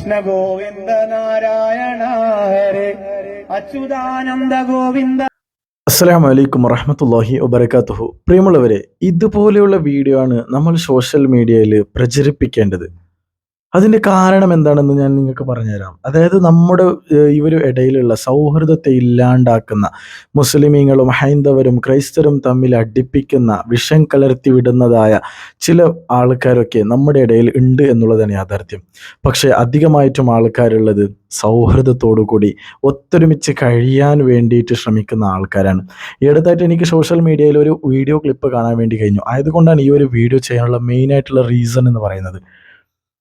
കൃഷ്ണ ഗോവിന്ദ നാരായണ ഹരേ അച്യുതാനന്ദ ഗോവിന്ദ അസ്സലാമു വലൈക്കും വറഹമത്തല്ലാഹി വബർക്കാത്തുഹു പ്രിയമുള്ളവരെ ഇതുപോലെയുള്ള വീഡിയോ ആണ് നമ്മൾ സോഷ്യൽ മീഡിയയിൽ പ്രചരിപ്പിക്കേണ്ടത്. അതിന്റെ കാരണം എന്താണെന്ന് ഞാൻ നിങ്ങൾക്ക് പറഞ്ഞുതരാം. അതായത് നമ്മുടെ ഇവർ ഇടയിലുള്ള സൗഹൃദത്തെ ഇല്ലാണ്ടാക്കുന്ന മുസ്ലിമീങ്ങളും ഹൈന്ദവരും ക്രൈസ്തരും തമ്മിൽ അടിപ്പിക്കുന്ന വിഷം കലർത്തി വിടുന്നതായ ചില ആൾക്കാരൊക്കെ നമ്മുടെ ഇടയിൽ ഉണ്ട് എന്നുള്ളതാണ് യാഥാർത്ഥ്യം. പക്ഷേ അധികമായിട്ടും ആൾക്കാരുള്ളത് സൗഹൃദത്തോടു കൂടി ഒത്തൊരുമിച്ച് കഴിയാൻ വേണ്ടിയിട്ട് ശ്രമിക്കുന്ന ആൾക്കാരാണ്. അടുത്തായിട്ട് എനിക്ക് സോഷ്യൽ മീഡിയയിൽ ഒരു വീഡിയോ ക്ലിപ്പ് കാണാൻ വേണ്ടി കഴിഞ്ഞു. ആയതുകൊണ്ടാണ് ഈ ഒരു വീഡിയോ ചെയ്യാനുള്ള മെയിനായിട്ടുള്ള റീസൺ എന്ന് പറയുന്നത്.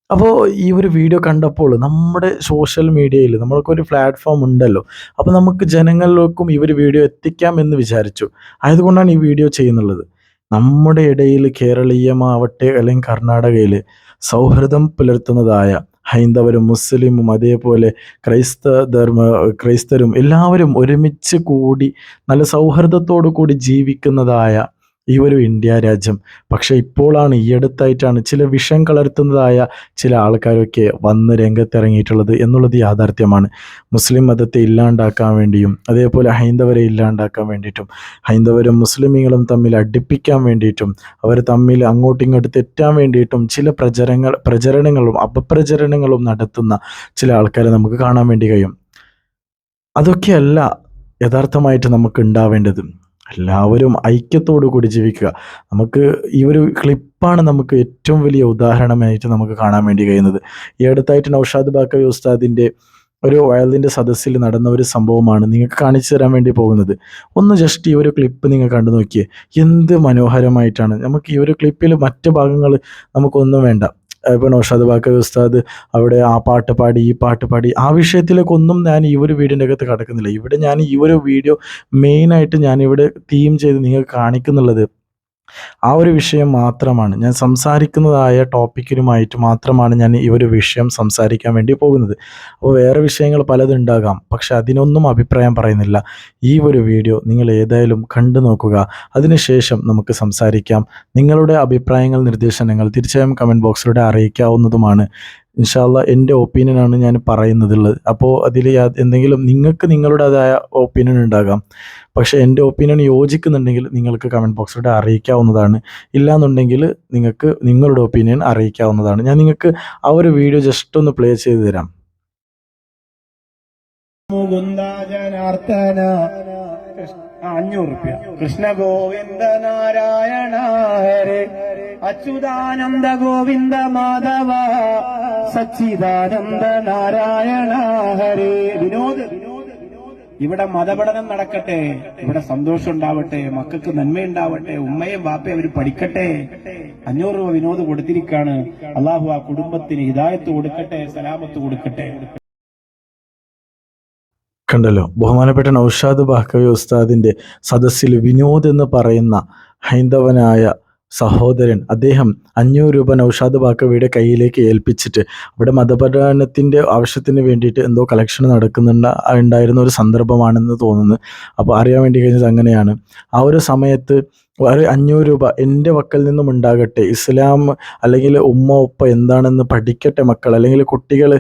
അപ്പോൾ ഈ ഒരു വീഡിയോ കണ്ടപ്പോൾ നമ്മുടെ സോഷ്യൽ മീഡിയയിൽ നമ്മൾക്ക് ഒരു പ്ലാറ്റ്ഫോം ഉണ്ടല്ലോ. അപ്പോൾ നമുക്ക് ജനങ്ങളിലേക്കും ഈ ഒരു വീഡിയോ എത്തിക്കാം എന്ന് വിചാരിച്ചു. ആയതുകൊണ്ടാണ് ഈ വീഡിയോ ചെയ്യുന്നുള്ളത്. നമ്മുടെ ഇടയിൽ കേരളീയമാവട്ടെ അല്ലെങ്കിൽ കർണാടകയിൽ സൗഹൃദം പുലർത്തുന്നതായ ഹൈന്ദവരും മുസ്ലിമും അതേപോലെ ക്രൈസ്ത ധർമ്മ ക്രൈസ്തരും എല്ലാവരും ഒരുമിച്ച് കൂടി നല്ല സൗഹൃദത്തോടു കൂടി ജീവിക്കുന്നതായ ഈ ഒരു ഇന്ത്യ രാജ്യം. പക്ഷേ ഇപ്പോഴാണ് ഈ അടുത്തായിട്ടാണ് ചില വിഷം കലർത്തുന്നതായ ചില ആൾക്കാരൊക്കെ വന്ന് രംഗത്തിറങ്ങിയിട്ടുള്ളത് എന്നുള്ളത് യാഥാർത്ഥ്യമാണ്. മുസ്ലിം മതത്തെ ഇല്ലാണ്ടാക്കാൻ വേണ്ടിയും അതേപോലെ ഹൈന്ദവരെ ഇല്ലാണ്ടാക്കാൻ വേണ്ടിയിട്ടും ഹൈന്ദവരും മുസ്ലിമീങ്ങളും തമ്മിൽ അടുപ്പിക്കാൻ വേണ്ടിയിട്ടും അവർ തമ്മിൽ അങ്ങോട്ടും ഇങ്ങോട്ട് തെറ്റാൻ വേണ്ടിയിട്ടും ചില പ്രചരങ്ങൾ പ്രചരണങ്ങളും അപപ്രചരണങ്ങളും നടത്തുന്ന ചില ആൾക്കാരെ നമുക്ക് കാണാൻ വേണ്ടി കഴിയും. അതൊക്കെയല്ല യഥാർത്ഥമായിട്ട് നമുക്ക് ഉണ്ടാവേണ്ടത്. എല്ലാവരും ഐക്യത്തോടു കൂടി ജീവിക്കുക. നമുക്ക് ഈ ഒരു ക്ലിപ്പാണ് നമുക്ക് ഏറ്റവും വലിയ ഉദാഹരണമായിട്ട് നമുക്ക് കാണാൻ വേണ്ടി കഴിയുന്നത്. ഈ അടുത്തായിട്ട് നൌഷാദ് ബാക്കവി ഉസ്താദിന്റെ ഒരു വയലിന്റെ സദസ്സിൽ നടന്ന ഒരു സംഭവമാണ് നിങ്ങൾക്ക് കാണിച്ചു തരാൻ വേണ്ടി പോകുന്നത്. ഒന്ന് ജസ്റ്റ് ഈ ഒരു ക്ലിപ്പ് നിങ്ങൾ കണ്ടു നോക്കിയേ. എന്ത് മനോഹരമായിട്ടാണ്. നമുക്ക് ഈ ഒരു ക്ലിപ്പിൽ മറ്റ് ഭാഗങ്ങൾ നമുക്കൊന്നും വേണ്ട. ഇപ്പോൾ നൗഷാദ് ബാക്ക ഉസ്താദ് അവിടെ ആ പാട്ട് പാടി ഈ പാട്ട് പാടി. ആ വിഷയത്തിലേക്കൊന്നും ഞാൻ ഈ ഒരു വീഡിയോന്റെ അകത്ത് കടക്കുന്നില്ല. ഇവിടെ ഞാൻ ഈ ഒരു വീഡിയോ മെയിനായിട്ട് ഞാനിവിടെ തീം ചെയ്ത് നിങ്ങൾക്ക് കാണിക്കുന്നുള്ളത് ആ ഒരു വിഷയം മാത്രമാണ്. ഞാൻ സംസാരിക്കുന്നതായ ടോപ്പിക്കിനുമായിട്ട് മാത്രമാണ് ഞാൻ ഈ ഒരു വിഷയം സംസാരിക്കാൻ വേണ്ടി പോകുന്നത്. അപ്പോൾ വേറെ വിഷയങ്ങൾ പലതുണ്ടാകാം പക്ഷെ അതിനൊന്നും അഭിപ്രായം പറയുന്നില്ല. ഈ ഒരു വീഡിയോ നിങ്ങൾ ഏതായാലും കണ്ടു നോക്കുക. അതിനുശേഷം നമുക്ക് സംസാരിക്കാം. നിങ്ങളുടെ അഭിപ്രായങ്ങൾ നിർദ്ദേശങ്ങൾ തീർച്ചയായും കമന്റ് ബോക്സിലൂടെ അറിയിക്കാവുന്നതുമാണ്. ഇൻഷാല്ല എന്റെ ഒപ്പീനിയനാണ് ഞാൻ പറയുന്നതുള്ളത് അപ്പോൾ അതിൽ എന്തെങ്കിലും നിങ്ങൾക്ക് നിങ്ങളുടേതായ ഒപ്പീനിയൻ ഉണ്ടാകാം. പക്ഷേ എന്റെ ഒപ്പീനിയൻ യോജിക്കുന്നുണ്ടെങ്കിൽ നിങ്ങൾക്ക് കമന്റ് ബോക്സിലൂടെ അറിയിക്കാവുന്നതാണ്. ഇല്ലാന്നുണ്ടെങ്കിൽ നിങ്ങൾക്ക് നിങ്ങളുടെ ഒപ്പീനിയൻ അറിയിക്കാവുന്നതാണ്. ഞാൻ നിങ്ങൾക്ക് ആ ഒരു വീഡിയോ ജസ്റ്റ് ഒന്ന് പ്ലേ ചെയ്ത് തരാം. അഞ്ഞൂറ് റുപ്യ കൃഷ്ണ ഗോവിന്ദ നാരായണ അച്യുതാനന്ദ ഗോവിന്ദ മാധവ. സച്ചിദാനന്ദ നാരായണ ഹരേ. വിനോദ്. ഇവിടെ മതപഠനം നടക്കട്ടെ. ഇവിടെ സന്തോഷം ഉണ്ടാവട്ടെ. മക്കൾക്ക് നന്മയുണ്ടാവട്ടെ ഉമ്മയും വാപ്പയും അവർ പഠിക്കട്ടെ. അഞ്ഞൂറ് രൂപ വിനോദ് കൊടുത്തിരിക്കാണ്. അള്ളാഹു ആ കുടുംബത്തിന് ഹിദായത്ത് കൊടുക്കട്ടെ സലാമത്ത് കൊടുക്കട്ടെ. കണ്ടല്ലോ ബഹുമാനപ്പെട്ട നൌഷാദ് ബാഹ്കവി ഉസ്താദിന്റെ സദസ്സിൽ വിനോദ് എന്ന് പറയുന്ന ഹൈന്ദവനായ സഹോദരൻ അദ്ദേഹം അഞ്ഞൂറ് രൂപ നൗഷാദ് ബാക്കവിയുടെ കയ്യിലേക്ക് ഏൽപ്പിച്ചിട്ട് അവിടെ മതപഠനത്തിന്റെ ആവശ്യത്തിന് വേണ്ടിയിട്ട് എന്തോ കളക്ഷൻ നടക്കുന്നുണ്ട ഉണ്ടായിരുന്ന ഒരു സന്ദർഭമാണെന്ന് തോന്നുന്നു. അപ്പോൾ അറിയാൻ വേണ്ടി കഴിഞ്ഞത് അങ്ങനെയാണ്. ആ ഒരു സമയത്ത് ഒരു അഞ്ഞൂറ് രൂപ എന്റെ വക്കൽ നിന്നും ഉണ്ടാകട്ടെ. ഇസ്ലാം അല്ലെങ്കിൽ ഉമ്മ ഉപ്പ എന്താണെന്ന് പഠിക്കട്ടെ മക്കൾ അല്ലെങ്കിൽ കുട്ടികൾ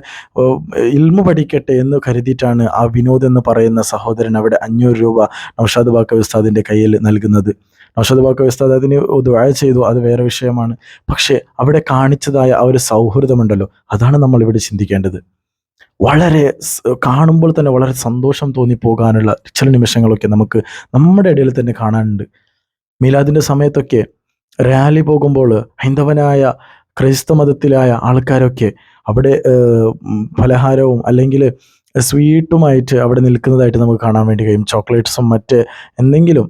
ഇൽമ പഠിക്കട്ടെ എന്ന് കരുതിയിട്ടാണ് ആ വിനോദ് എന്ന് പറയുന്ന സഹോദരൻ അവിടെ അഞ്ഞൂറ് രൂപ നൗഷാദ് ബാക്ക ഉസ്താദിന്റെ കയ്യിൽ നൽകുന്നത്. നൗഷാദ് ബാക്ക ഉസ്താദ് അതിന് ദുആ ചെയ്തു. അത് വേറെ വിഷയമാണ്. പക്ഷേ അവിടെ കാണിച്ചതായ ആ ഒരു സൗഹൃദമുണ്ടല്ലോ. അതാണ് നമ്മൾ ഇവിടെ ചിന്തിക്കേണ്ടത്. വളരെ കാണുമ്പോൾ തന്നെ വളരെ സന്തോഷം തോന്നിപ്പോകാനുള്ള ചില നിമിഷങ്ങളൊക്കെ നമുക്ക് നമ്മുടെ ഇടയിൽ തന്നെ കാണാനുണ്ട്. മീലാദിന്റെ സമയത്തൊക്കെ റാലി പോകുമ്പോൾ ഹൈന്ദവനായ ക്രൈസ്തവ മതത്തിലായ ആൾക്കാരൊക്കെ അവിടെ പലഹാരവും അല്ലെങ്കിൽ സ്വീറ്റുമായിട്ട് അവിടെ നിൽക്കുന്നതായിട്ട് നമുക്ക് കാണാൻ വേണ്ടി കഴിയും ചോക്ലേറ്റ്സും മറ്റ് എന്തെങ്കിലും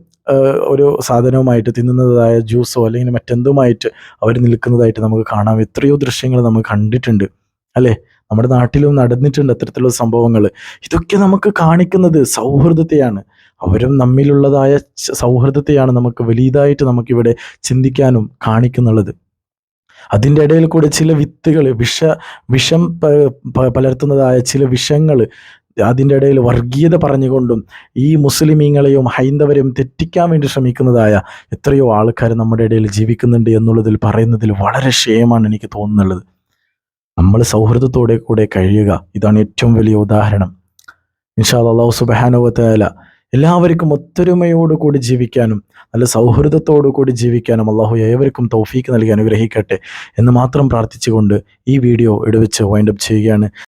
ഒരു സാധനവുമായിട്ട് തിന്നുന്നതായ ജ്യൂസോ അല്ലെങ്കിൽ മറ്റെന്തുമായിട്ട് അവർ നിൽക്കുന്നതായിട്ട് നമുക്ക് കാണാം. എത്രയോ ദൃശ്യങ്ങൾ നമുക്ക് കണ്ടിട്ടുണ്ട്. അല്ലേ? നമ്മുടെ നാട്ടിലും നടന്നിട്ടുണ്ട് അത്തരത്തിലുള്ള സംഭവങ്ങൾ ഇതൊക്കെ നമുക്ക് കാണിക്കുന്നത് സൗഹൃദത്തെയാണ്. അവരും നമ്മിലുള്ളതായ സൗഹൃദത്തെയാണ് നമുക്ക് വലിയതായിട്ട് നമുക്കിവിടെ ചിന്തിക്കാനും കാണിക്കുന്നുള്ളത്. അതിന്റെ ഇടയിൽ കൂടെ ചില വിത്തുകൾ വിഷ വിഷം പലർത്തുന്നതായ ചില വിഷങ്ങൾ അതിന്റെ ഇടയിൽ വർഗീയത പറഞ്ഞുകൊണ്ടും ഈ മുസ്ലിമീങ്ങളെയും ഹൈന്ദവരെയും തെറ്റിക്കാൻ വേണ്ടി ശ്രമിക്കുന്നതായ എത്രയോ ആൾക്കാർ നമ്മുടെ ഇടയിൽ ജീവിക്കുന്നുണ്ട് എന്നുള്ളതിൽ പറയുന്നതിൽ വളരെ ക്ഷേമമാണ് എനിക്ക് തോന്നുന്നുള്ളത്. നമ്മൾ സൗഹൃദത്തോടെ കൂടെ കഴിയുക. ഇതാണ് ഏറ്റവും വലിയ ഉദാഹരണം. ഇൻഷാ അള്ളാഹു സുബാനുവല എല്ലാവർക്കും ഒത്തൊരുമയോട് കൂടി ജീവിക്കാനും നല്ല സൗഹൃദത്തോടു കൂടി ജീവിക്കാനും അള്ളാഹു ഏവർക്കും തൗഫീക്ക് നൽകി അനുഗ്രഹിക്കട്ടെ എന്ന് മാത്രം പ്രാർത്ഥിച്ചുകൊണ്ട് ഈ വീഡിയോ ഇടവെച്ച് വൈൻഡപ്പ് ചെയ്യുകയാണ്.